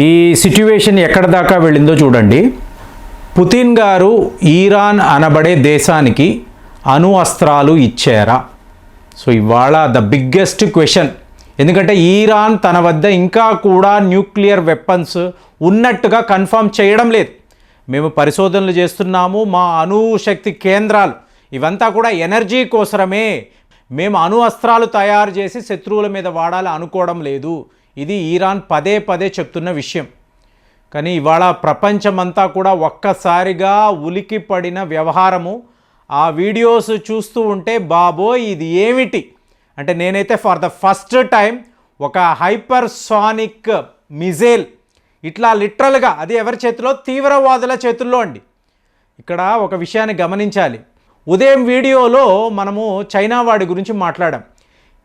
ఈ సిట్యువేషన్ ఎక్కడ దాకా వెళ్ళిందో చూడండి. పుతిన్ గారు ఈరాన్ అనబడే దేశానికి అణు అస్త్రాలు ఇచ్చారా? సో ఇవాళ ద బిగ్గెస్ట్ క్వశ్చన్ ఎందుకంటే ఈరాన్ తన వద్ద ఇంకా కూడా న్యూక్లియర్ వెపన్స్ ఉన్నట్టుగా కన్ఫర్మ్ చేయడం లేదు. మేము పరిశోధనలు చేస్తున్నాము మా అణుశక్తి కేంద్రాలు ఇవంతా కూడా ఎనర్జీ కోసరమే. మేము అణు అస్త్రాలు తయారు చేసి శత్రువుల మీద వాడాలి అనుకోవడం లేదు. ఇది ఈరాన్ పదే పదే చెప్తున్న విషయం. కానీ ఇవాళ ప్రపంచమంతా కూడా ఒక్కసారిగా ఉలికి పడిన వ్యవహారము ఆ వీడియోస్ చూస్తూ ఉంటే బాబోయ్ ఇది ఏమిటి? అంటే నేనైతే ఫర్ ద ఫస్ట్ టైం ఒక హైపర్సానిక్ మిజైల్ ఇట్లా లిటరల్గా అది ఎవరి చేతిలో? తీవ్రవాదుల చేతుల్లో అండి. ఇక్కడ ఒక విషయాన్ని గమనించాలి. ఉదయం వీడియోలో మనము చైనా వాడి గురించి మాట్లాడాం.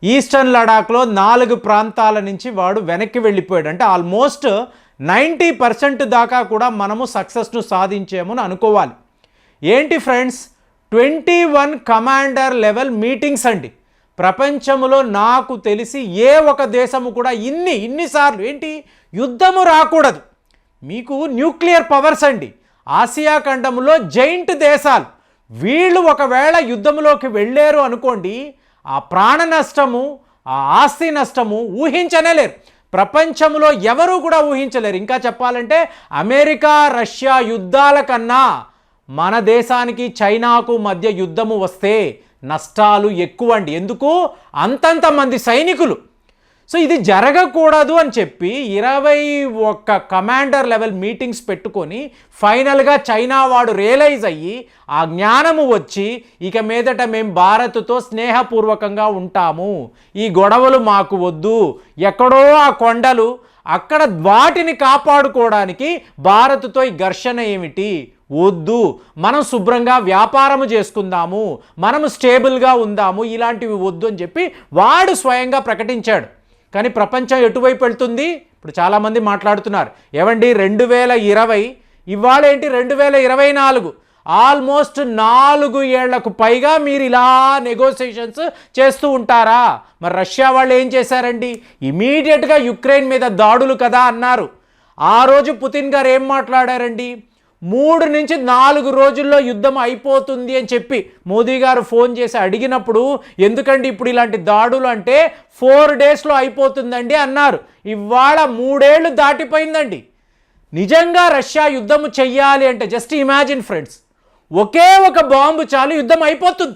ఈస్టర్న్ లడాఖ్లో నాలుగు ప్రాంతాల నుంచి వాడు వెనక్కి వెళ్ళిపోయాడు. అంటే ఆల్మోస్ట్ నైంటీ పర్సెంట్ దాకా కూడా మనము సక్సెస్ను సాధించామని అనుకోవాలి. ఏంటి friends? Twenty one commander level meetings అండి. ప్రపంచంలో నాకు తెలిసి ఏ ఒక దేశము కూడా ఇన్ని ఇన్నిసార్లు ఏంటి? యుద్ధము రాకూడదు. మీకు న్యూక్లియర్ పవర్స్ అండి. ఆసియా ఖండంలో జైంట్ దేశాలు. వీళ్ళు ఒకవేళ యుద్ధంలోకి వెళ్ళారు అనుకోండి ఆ ప్రాణ నష్టము ఆ ఆస్తి నష్టము ఊహించనేలేరు ప్రపంచంలో ఎవరూ కూడా ఊహించలేరు. ఇంకా చెప్పాలంటే అమెరికా రష్యా యుద్ధాల కన్నా మన దేశానికి చైనాకు మధ్య యుద్ధము వస్తే నష్టాలు ఎక్కువ అండి ఎందుకు? అంతంత మంది సైనికులు. సో ఇది జరగకూడదు అని చెప్పి ఇరవై ఒక్క కమాండర్ లెవెల్ మీటింగ్స్ పెట్టుకొని ఫైనల్గా చైనా వాడు రియలైజ్ అయ్యి ఆ జ్ఞానము వచ్చి ఇక మీదట మేము భారత్తో స్నేహపూర్వకంగా ఉంటాము. ఈ గొడవలు మాకు వద్దు. ఎక్కడో ఆ కొండలు అక్కడ వాటిని కాపాడుకోవడానికి భారత్తో ఈ ఘర్షణ ఏమిటి? వద్దు. మనం శుభ్రంగా వ్యాపారము చేసుకుందాము. మనము స్టేబుల్గా ఉందాము. ఇలాంటివి వద్దు అని చెప్పి వాడు స్వయంగా ప్రకటించాడు. కానీ ప్రపంచం ఎటువైపు వెళ్తుంది? ఇప్పుడు చాలామంది మాట్లాడుతున్నారు. ఏమండి రెండు వేల ఇరవై. ఇవాళ ఏంటి రెండు వేల ఇరవై నాలుగు. ఆల్మోస్ట్ నాలుగు ఏళ్ళకు పైగా మీరు ఇలా నెగోసియేషన్స్ చేస్తూ ఉంటారా? మరి రష్యా వాళ్ళు ఏం చేశారండి? ఇమీడియట్గా యుక్రెయిన్ మీద దాడులు కదా అన్నారు. ఆ రోజు పుతిన్ గారు ఏం మాట్లాడారండి? మూడు నుంచి నాలుగు రోజుల్లో యుద్ధం అయిపోతుంది అని చెప్పి మోదీ గారు ఫోన్ చేసి అడిగినప్పుడు ఎందుకండి ఇప్పుడు ఇలాంటి దాడులు అంటే ఫోర్ డేస్లో అయిపోతుందండి అన్నారు. ఇవాళ మూడేళ్ళు దాటిపోయిందండి. నిజంగా రష్యా యుద్ధము చెయ్యాలి అంటే జస్ట్ ఇమాజిన్ ఫ్రెండ్స్ ఒకే ఒక బాంబు చాలు యుద్ధం అయిపోతుంది.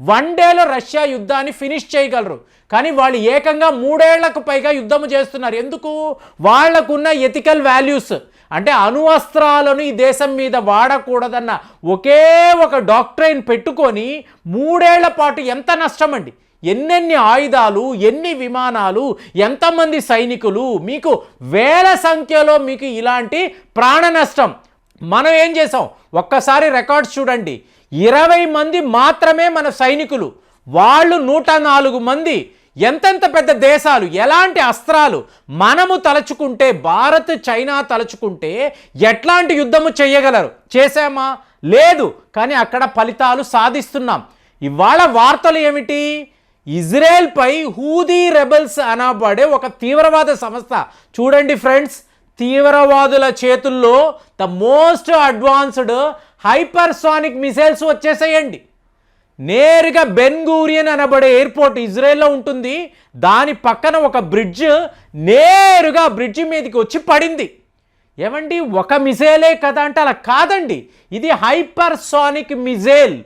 వన్ డేలో రష్యా యుద్ధాన్ని ఫినిష్ చేయగలరు. కానీ వాళ్ళు ఏకంగా మూడేళ్ళకు పైగా యుద్ధము చేస్తున్నారు. ఎందుకు? వాళ్ళకున్న ఎథికల్ వాల్యూస్. అంటే అణువస్త్రాలను ఈ దేశం మీద వాడకూడదన్న ఒకే ఒక డాక్టరైన్ పెట్టుకొని మూడేళ్ళ పాటు ఎంత నష్టం అండి ఎన్నెన్ని ఆయుధాలు ఎన్ని విమానాలు ఎంతమంది సైనికులు మీకు వేల సంఖ్యలో మీకు ఇలాంటి ప్రాణ నష్టం. మనం ఏం చేసాం? ఒక్కసారి రికార్డ్స్ చూడండి. ఇరవై మంది మాత్రమే మన సైనికులు. వాళ్ళు నూట నాలుగు మంది ఎంతెంత పెద్ద దేశాలు ఎలాంటి అస్త్రాలు మనము తలుచుకుంటే భారత్ చైనా తలుచుకుంటే ఎట్లాంటి యుద్ధము చేయగలరు? చేశామా? లేదు. కానీ అక్కడ ఫలితాలు సాధిస్తున్నాం. ఇవాళ వార్తలు ఏమిటి? ఇజ్రాయెల్పై హూదీ రెబల్స్ అనబడే ఒక తీవ్రవాద సంస్థ. చూడండి ఫ్రెండ్స్ తీవ్రవాదుల చేతుల్లో the most advanced hypersonic missiles వచ్చేసేయండి. నేరుగా బెన్గూరియన్ అనబడే ఎయిర్పోర్ట్ ఇజ్రాయెల్లో ఉంటుంది. దాని పక్కన ఒక బ్రిడ్జ్ నేరుగా బ్రిడ్జి మీదకి వచ్చి పడింది. ఏమండి? ఒక మిజైలే కదా అంటే అలా కాదండి. ఇది హైపర్సానిక్ మిజైల్.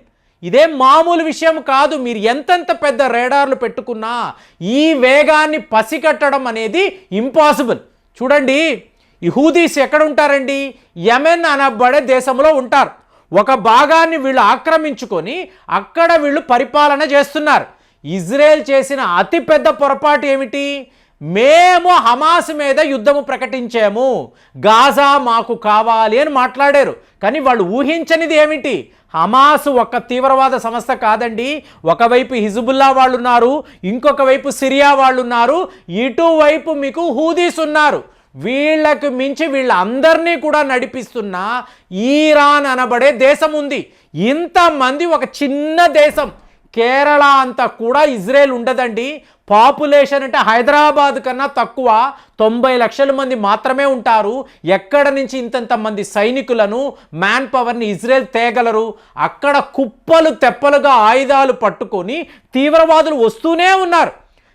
ఇదేం మామూలు విషయం కాదు. మీరు ఎంతెంత పెద్ద రేడార్లు పెట్టుకున్నా ఈ వేగాన్ని పసిగట్టడం అనేది ఇంపాసిబుల్. చూడండి ఈ హూదీస్ ఎక్కడ ఉంటారండి? యమెన్ అనబడే దేశంలో ఉంటారు. ఒక భాగాన్ని వీళ్ళు ఆక్రమించుకొని అక్కడ వీళ్ళు పరిపాలన చేస్తున్నారు. ఇజ్రాయెల్ చేసిన అతిపెద్ద పొరపాటు ఏమిటి? మేము హమాస్ మీద యుద్ధము ప్రకటించాము. గాజా మాకు కావాలి అని మాట్లాడారు. కానీ వాళ్ళు ఊహించనిది ఏమిటి? హమాస్ ఒక తీవ్రవాద సంస్థ కాదండి. ఒకవైపు హిజుబుల్లా వాళ్ళు ఉన్నారు ఇంకొక వైపు సిరియా వాళ్ళు ఉన్నారు ఇటువైపు మీకు హూదీస్ ఉన్నారు. వీళ్ళకు మించి వీళ్ళందరినీ కూడా నడిపిస్తున్న ఈరాన్ అనబడే దేశం ఉంది. ఇంతమంది ఒక చిన్న దేశం. కేరళ అంతా కూడా ఇజ్రాయెల్ ఉండదండి. పాపులేషన్ అంటే హైదరాబాద్ కన్నా తక్కువ. తొంభై లక్షల మంది మాత్రమే ఉంటారు. ఎక్కడ నుంచి ఇంతంత మంది సైనికులను మ్యాన్ పవర్ని ఇజ్రాయెల్ తేగలరు? అక్కడ కుప్పలు తెప్పలుగా ఆయుధాలు పట్టుకొని తీవ్రవాదులు వస్తూనే ఉన్నారు.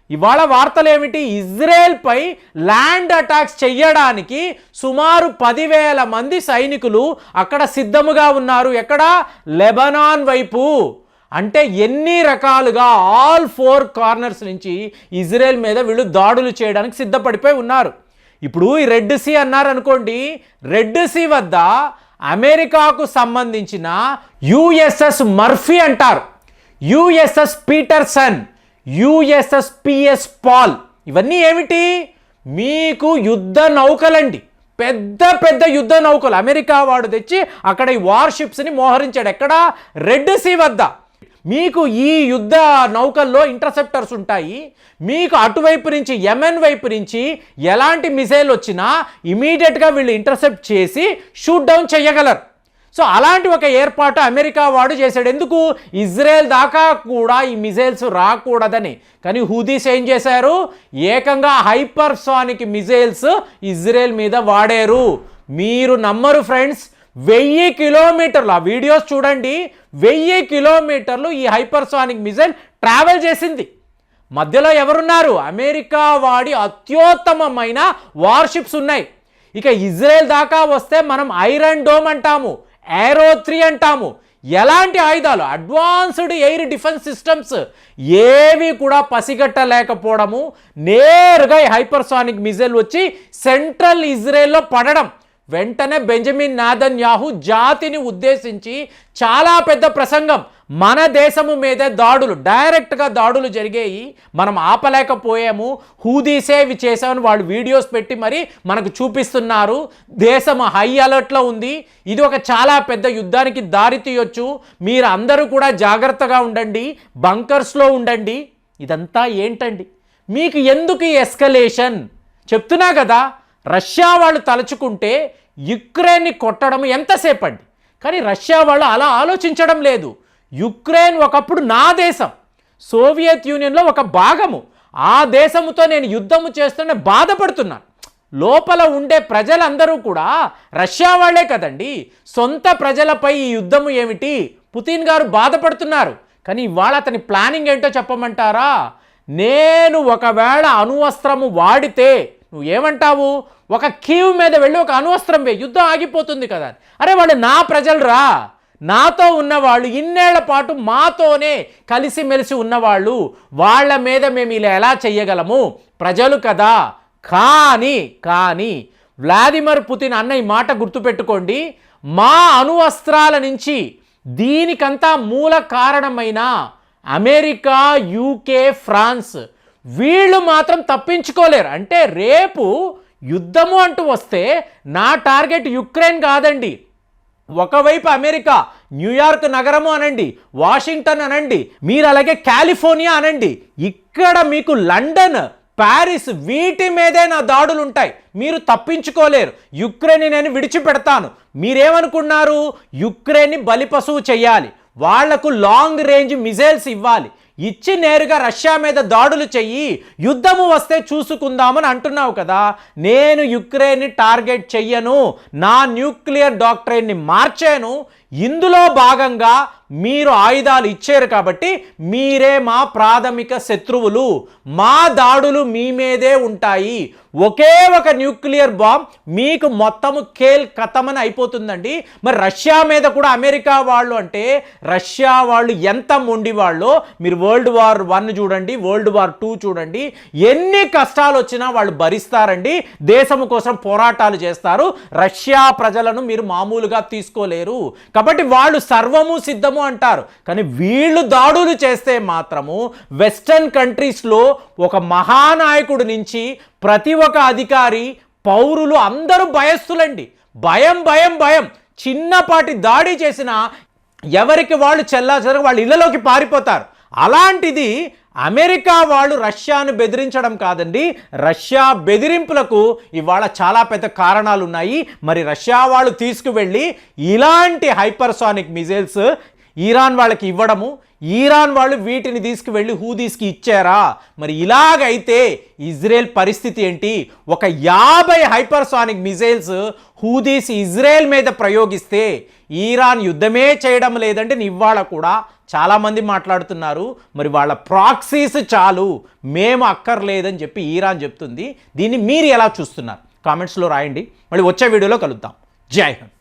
ఇవాళ వార్తలు ఏమిటి ఇజ్రాయెల్పై ల్యాండ్ అటాక్స్ చెయ్యడానికి సుమారు పదివేల మంది సైనికులు అక్కడ సిద్ధముగా ఉన్నారు. ఎక్కడ? లెబనాన్ వైపు. అంటే ఎన్ని రకాలుగా ఆల్ ఫోర్ కార్నర్స్ నుంచి ఇజ్రాయెల్ మీద వీళ్ళు దాడులు చేయడానికి సిద్ధపడిపోయి ఉన్నారు. ఇప్పుడు ఈ రెడ్ సీ అన్నారు అనుకోండి రెడ్ సీ వద్ద అమెరికాకు సంబంధించిన యుఎస్ఎస్ మర్ఫీ అంటారు. USS Peterson. యుఎస్ఎస్పిఎస్ పాల్. ఇవన్నీ ఏమిటి? మీకు యుద్ధ నౌకలండి. పెద్ద పెద్ద యుద్ధ నౌకలు. అమెరికా వాడు తెచ్చి అక్కడ ఈ వార్షిప్స్ని మోహరించాడు. ఎక్కడ? రెడ్ సీ వద్ద. మీకు ఈ యుద్ధ నౌకల్లో ఇంటర్సెప్టర్స్ ఉంటాయి. మీకు అటువైపు నుంచి యెమెన్ వైపు నుంచి ఎలాంటి మిసైల్ వచ్చినా ఇమీడియట్గా వీళ్ళు ఇంటర్సెప్ట్ చేసి షూట్ డౌన్ చేయగలరు. సో అలాంటి ఒక ఏర్పాటు అమెరికా వాడు చేశాడు. ఎందుకు? ఇజ్రాయెల్ దాకా కూడా ఈ మిజైల్స్ రాకూడదని. కానీ హూదీస్ ఏం చేశారు? ఏకంగా హైపర్సానిక్ మిజైల్స్ ఇజ్రాయెల్ మీద వాడారు. మీరు నమ్మరు ఫ్రెండ్స్ వెయ్యి కిలోమీటర్లు ఆ వీడియోస్ చూడండి వెయ్యి కిలోమీటర్లు ఈ హైపర్సానిక్ మిజైల్ ట్రావెల్ చేసింది. మధ్యలో ఎవరున్నారు? అమెరికా వాడి అత్యుత్తమమైన వార్షిప్స్ ఉన్నాయి. ఇక ఇజ్రాయెల్ దాకా వస్తే మనం ఐరన్ డోమ్ అంటాము. ఏరో త్రీ అంటాము. ఎలాంటి ఆయుధాలు? అడ్వాన్స్డ్ ఎయిర్ డిఫెన్స్ సిస్టమ్స్ ఏవి కూడా పసిగట్టలేకపోవడము. నేరుగా హైపర్సానిక్ మిజైల్ వచ్చి సెంట్రల్ ఇజ్రాయెల్లో పడడం. వెంటనే బెంజమిన్ నాదన్ యాహు జాతిని ఉద్దేశించి చాలా పెద్ద ప్రసంగం. మన దేశము మీదే దాడులు డైరెక్ట్గా దాడులు జరిగాయి. మనం ఆపలేకపోయాము. హూదీసే ఇవి చేసామని వాళ్ళు వీడియోస్ పెట్టి మరి మనకు చూపిస్తున్నారు. దేశం హై అలర్ట్లో ఉంది. ఇది ఒక చాలా పెద్ద యుద్ధానికి దారి తీయొచ్చు. మీరు అందరూ కూడా జాగ్రత్తగా ఉండండి. బంకర్స్లో ఉండండి. ఇదంతా ఏంటండి? మీకు ఎందుకు ఎస్కలేషన్? చెప్తున్నా కదా. రష్యా వాళ్ళు తలుచుకుంటే యుక్రెయిన్ని కొట్టడం ఎంతసేపు అండి కానీ రష్యా వాళ్ళు అలా ఆలోచించడం లేదు. యుక్రెయిన్ ఒకప్పుడు నా దేశం. సోవియత్ యూనియన్లో ఒక భాగము. ఆ దేశముతో నేను యుద్ధము చేస్తుంటే బాధపడుతున్నాను. లోపల ఉండే ప్రజలందరూ కూడా రష్యా వాళ్ళే కదండి. సొంత ప్రజలపై ఈ యుద్ధము ఏమిటి? పుతిన్ గారు బాధపడుతున్నారు. కానీ ఇవాళ అతని ప్లానింగ్ ఏంటో చెప్పమంటారా? నేను ఒకవేళ అణువస్త్రము వాడితే నువ్వు ఏమంటావు ఒక కీవ్ మీద వెళ్ళి ఒక అణువస్త్రం వే యుద్ధం ఆగిపోతుంది కదా అరే వాళ్ళు నా ప్రజలు రా నాతో ఉన్నవాళ్ళు ఇన్నేళ్ళ పాటు మాతోనే కలిసిమెలిసి ఉన్నవాళ్ళు. వాళ్ళ మీద మేము ఇలా ఎలా చెయ్యగలము? ప్రజలు కదా. కానీ కానీ వ్లాదిమిర్ పుతిన్ అన్న ఈ మాట గుర్తుపెట్టుకోండి. మా అణువస్త్రాల నుంచి దీనికంతా మూల కారణమైన అమెరికా యూకే ఫ్రాన్స్ వీళ్ళు మాత్రం తప్పించుకోలేరు. అంటే రేపు యుద్ధము అంటూ వస్తే నా టార్గెట్ యుక్రెయిన్ కాదండి. ఒకవైపు అమెరికా న్యూయార్క్ నగరము అనండి వాషింగ్టన్ అనండి మీరు అలాగే కాలిఫోర్నియా అనండి ఇక్కడ మీకు లండన్ ప్యారిస్ వీటి మీదే నా దాడులు ఉంటాయి. మీరు తప్పించుకోలేరు. యుక్రెయిన్ నేను విడిచిపెడతాను. మీరేమనుకున్నారు? యుక్రెయిన్ని బలిపశువు చేయాలి వాళ్ళకు లాంగ్ రేంజ్ మిజైల్స్ ఇవ్వాలి. ఇచ్చి నేరుగా రష్యా మీద దాడులు చెయ్యి యుద్ధము వస్తే చూసుకుందామని అంటున్నావు కదా. నేను యుక్రెయిన్ని టార్గెట్ చెయ్యను నా న్యూక్లియర్ డాక్టరేట్ని మార్చాను ఇందులో భాగంగా మీరు ఆయుధాలు ఇచ్చారు కాబట్టి మీరే మా ప్రాథమిక శత్రువులు. మా దాడులు మీ మీదే ఉంటాయి. ఒకే ఒక న్యూక్లియర్ బాంబ్ మీకు మొత్తము కేల్ కథమని అయిపోతుందండి. మరి రష్యా మీద కూడా అమెరికా వాళ్ళు అంటే రష్యా వాళ్ళు ఎంత మొండి వాళ్ళో మీరు వరల్డ్ వార్ వన్ చూడండి వరల్డ్ వార్ టూ చూడండి. ఎన్ని కష్టాలు వచ్చినా వాళ్ళు భరిస్తారండి. దేశము కోసం పోరాటాలు చేస్తారు. రష్యా ప్రజలను మీరు మామూలుగా తీసుకోలేరు. కాబట్టి వాళ్ళు సర్వము సిద్ధము అంటారు. కానీ వీళ్ళు దాడులు చేస్తే మాత్రము వెస్టర్న్ కంట్రీస్లో ఒక మహానాయకుడి నుంచి ప్రతి ఒక్క అధికారి పౌరులు అందరూ భయస్తులండి భయం భయం భయం. చిన్నపాటి దాడి చేసిన ఎవరికి వాళ్ళు చెల్లాచెదరు వాళ్ళ ఇళ్ళలోకి పారిపోతారు. అలాంటిది అమెరికా వాళ్ళు రష్యాను బెదిరించడం కాదండి. రష్యా బెదిరింపులకు ఇవాళ చాలా పెద్ద కారణాలు ఉన్నాయి మరి రష్యా వాళ్ళు తీసుకువెళ్ళి ఇలాంటి హైపర్సానిక్ మిజైల్స్ ఇరాన్ వాళ్ళకి ఇవ్వడము ఈరాన్ వాళ్ళు వీటిని తీసుకువెళ్ళి హూదీస్కి ఇచ్చారా? మరి ఇలాగైతే ఇజ్రాయెల్ పరిస్థితి ఏంటి? ఒక యాభై హైపర్సానిక్ మిజైల్స్ హూదీస్ ఇజ్రాయెల్ మీద ప్రయోగిస్తే ఈరాన్ యుద్ధమే చేయడం లేదంటే ఇవాళ కూడా చాలామంది మాట్లాడుతున్నారు. మరి వాళ్ళ ప్రాక్సీస్ చాలు మేము అక్కర్లేదని చెప్పి ఈరాన్ చెప్తుంది. దీన్ని మీరు ఎలా చూస్తున్నారు? కామెంట్స్లో రాయండి. మళ్ళీ వచ్చే వీడియోలో కలుద్దాం. జై హింద్.